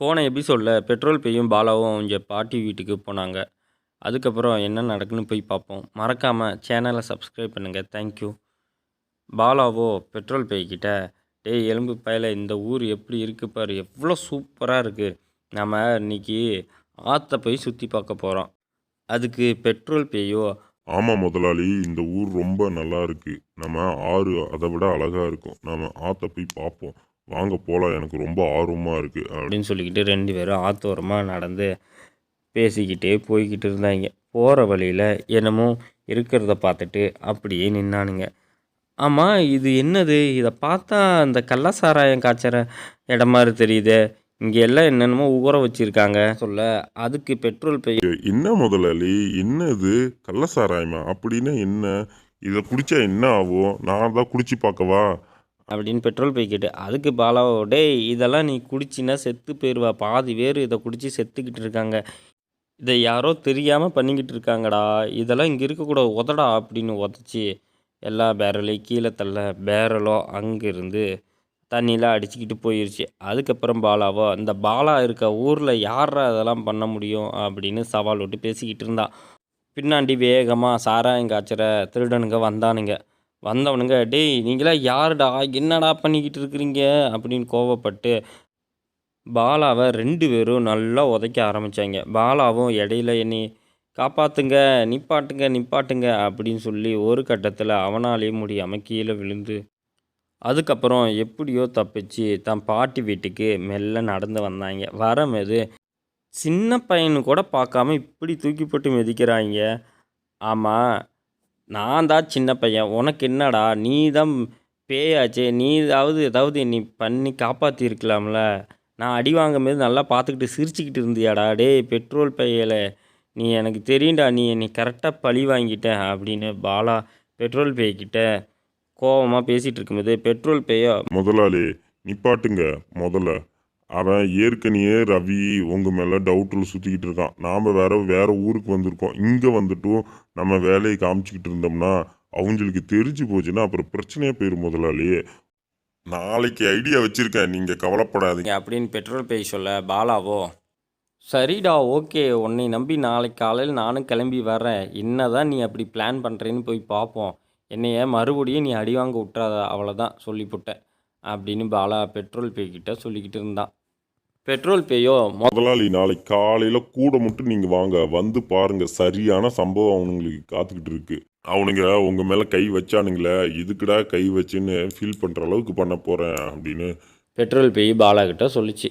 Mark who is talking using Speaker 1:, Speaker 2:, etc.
Speaker 1: போன எபிசோடில் பெட்ரோல் பேயும் பாலாவும் அவங்க பாட்டி வீட்டுக்கு போனாங்க. அதுக்கப்புறம் என்ன நடக்குன்னு போய் பார்ப்போம். மறக்காமல் சேனலை சப்ஸ்கிரைப் பண்ணுங்கள் தேங்க்யூ பாலாவோ பெட்ரோல் பேய்கிட்ட டேய் எலும்பு பயல இந்த ஊர் எப்படி இருக்குது பாரு. எவ்வளோ சூப்பராக இருக்குது நம்ம இன்றைக்கி ஆற்றை போய் சுற்றி பார்க்க போகிறோம் அதுக்கு பெட்ரோல் பேயோ
Speaker 2: ஆமாம் முதலாளி இந்த ஊர் ரொம்ப நல்லா இருக்குது நம்ம ஆறு அதை விட அழகாக இருக்கும். நம்ம ஆற்ற போய் பார்ப்போம். வாங்க போகலாம் எனக்கு ரொம்ப ஆர்வமா இருக்கு. அப்படி
Speaker 1: அப்படின்னு சொல்லிக்கிட்டு ரெண்டு பேரும் ஆத்தோரமாக நடந்து பேசிக்கிட்டே போய்கிட்டு இருந்தாங்க. போகிற வழியில் என்னமோ இருக்கிறத பார்த்துட்டு அப்படியே நின்னானுங்க. ஆமாம் இது என்னது? இதை பார்த்தா அந்த கள்ளசாராயம் காய்ச்சற இடம் மாதிரி தெரியுதே. இங்கே எல்லாம் என்னென்னமோ ஊற வச்சுருக்காங்க. சொல்ல அதுக்கு பெட்ரோல் பை
Speaker 2: என்ன முதலாளி என்ன இது கள்ளசாராயமா? அப்படின்னா என்ன? இதை குடிச்சா என்ன ஆகும்? நான் தான் குடிச்சு பார்க்கவா?
Speaker 1: அப்படின்னு பெட்ரோல் பை கேட்டு அதுக்கு பாலாவோ? டே இதெல்லாம் நீ குடிச்சின்னா செத்து போயிடுவா பாதி பேர் இதை குடித்து செத்துக்கிட்டு இருக்காங்க. இதை யாரோ தெரியாமல் பண்ணிக்கிட்டு இருக்காங்கடா. இதெல்லாம் இங்கே இருக்கக்கூடாது உதடா அப்படின்னு உதச்சி எல்லா பேரலையும் கீழே தள்ள பேரலோ அங்கேருந்து தண்ணியெலாம் அடிச்சுக்கிட்டு போயிடுச்சு அதுக்கப்புறம் பாலாவோ இந்த பாலா இருக்க ஊரில் யாரா அதெல்லாம் பண்ண முடியும்? அப்படின்னு சவால் விட்டு பேசிக்கிட்டு இருந்தான் பின்னாடி வேகமாக சாராயம் காய்ச்சற திருடனுங்க வந்தானுங்க. வந்தவனுங்க டேய் நீங்களா யாருடா? என்னடா பண்ணிக்கிட்டு இருக்கிறீங்க? அப்படின்னு கோவப்பட்டு பாலாவை ரெண்டு பேரும் நல்லா உதைக்க ஆரம்பித்தாங்க பாலாவும் இடையில என்னை காப்பாற்றுங்க நிப்பாட்டுங்க நிப்பாட்டுங்க அப்படின்னு சொல்லி ஒரு கட்டத்தில் அவனாலேயே முடியாமல் கீழே விழுந்து அதுக்கப்புறம் எப்படியோ தப்பிச்சு தன் பாட்டி வீட்டுக்கு மெல்ல நடந்து வந்தாங்க. வரமேது சின்ன பையனு கூட பார்க்காம இப்படி தூக்கி போட்டு மிதிக்கிறாங்க. ஆமாம் நான் தான் சின்ன பையன். உனக்கு என்னடா? நீ தான் பேயாச்சே. நீ ஏதாவது ஏதாவது என்னை பண்ணி காப்பாற்றிருக்கலாம்ல நான் அடி வாங்கும்போது நல்லா பார்த்துக்கிட்டு சிரிச்சுக்கிட்டு இருந்தியாடா? டேய் பெட்ரோல் பையல. நீ எனக்கு தெரியும்டா. நீ என்னை கரெக்டாக பழி வாங்கிட்ட அப்படின்னு பாலா பெட்ரோல் பேய்கிட்ட கோவமாக பேசிகிட்டு இருக்கும்போது பெட்ரோல் பேயோ?
Speaker 2: முதலாளி நிப்பாட்டுங்க. முதல்ல அவன் ஏற்கனவே ரவி உங்கள் மேலே டவுட்டில் சுற்றிக்கிட்டு இருக்கான். நாம் வேற வேறு ஊருக்கு வந்திருக்கோம். இங்கே வந்துட்டும் நம்ம வேலையை காமிச்சிக்கிட்டு இருந்தோம்னா அவங்களுக்கு தெரிஞ்சு போச்சுன்னா அப்புறம் பிரச்சனையே போயிடும் முதலாளி. நாளைக்கு ஐடியா வச்சுருக்கேன் நீங்கள் கவலைப்படாதீங்க.
Speaker 1: அப்படின்னு பெட்ரோல் பேய் சொல்ல பாலாவோ சரிடா ஓகே. உன்னை நம்பி நாளைக்கு காலையில் நானும் கிளம்பி வரேன் என்னதான் நீ அப்படி பிளான் பண்ணுறேன்னு போய் பார்ப்போம் என்னைய மறுபடியும் நீ அடி வாங்க விட்றாத அவ்வளோதான் சொல்லிவிட்டேன் அப்படின்னு பாலா பெட்ரோல் பேக்கிட்ட சொல்லிக்கிட்டு இருந்தான். பெட்ரோல் பேயோ?
Speaker 2: முதலாளி நாளைக்கு காலையில கூட மட்டும் நீங்க வாங்க. வந்து பாருங்க சரியான சம்பவம் அவனுங்களுக்கு காத்துக்கிட்டு இருக்கு. அவனுங்க உங்க மேல கை வச்சானுங்களே இதுக்குடா கை வச்சுன்னு ஃபீல் பண்ற அளவுக்கு பண்ண போறேன் அப்படின்னு
Speaker 1: பெட்ரோல் பேய் பாலா கிட்ட சொல்லிச்சு.